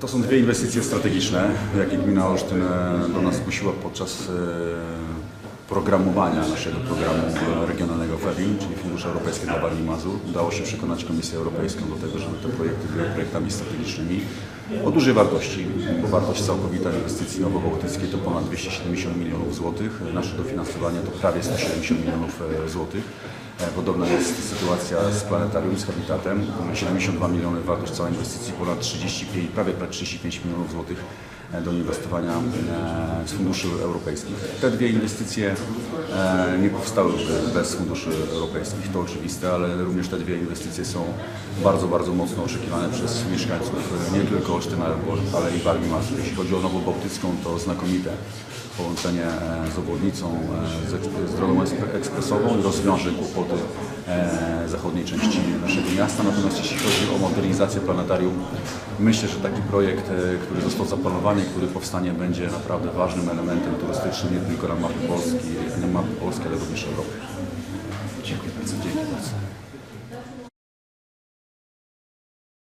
To są dwie inwestycje strategiczne, jakie gmina Olsztyn e, do nas zgłosiła podczas e, programowania naszego programu e, regionalnego FEBIM, czyli Fundusze Europejskie dla Walii i Mazur. Udało się przekonać Komisję Europejską do tego, żeby te projekty były projektami strategicznych o dużej wartości, bo wartość całkowita inwestycji nowobałtyckiej to ponad 270 milionów złotych. Nasze dofinansowanie to prawie 170 milionów e, złotych. E, Podobna jest sytuacja z planetarium, z habitatem. 72 miliony wartość całej inwestycji, ponad 35, prawie 35 milionów złotych do inwestowania e, z funduszy europejskich. Te dwie inwestycje e, nie powstałyby bez funduszy europejskich, to oczywiste, ale również te dwie inwestycje są bardzo, bardzo mocno oczekiwane przez mieszkańców nie tylko Olsztyna, ale i Warmii Mazur. Jeśli chodzi o Nową Bałtycką, to znakomite połączenie e, z obwodnicą, z, drogą ekspre- ekspresową i rozwiąże kłopoty zachodniej części naszego miasta. Natomiast jeśli chodzi o modernizację planetarium, myślę, że taki projekt, e, który został zaplanowany, który powstanie, będzie naprawdę ważnym elementem turystycznym nie tylko na mapie Polski, nie mapy Polski, ale również Europy. Dziękuję bardzo. Dzięki bardzo.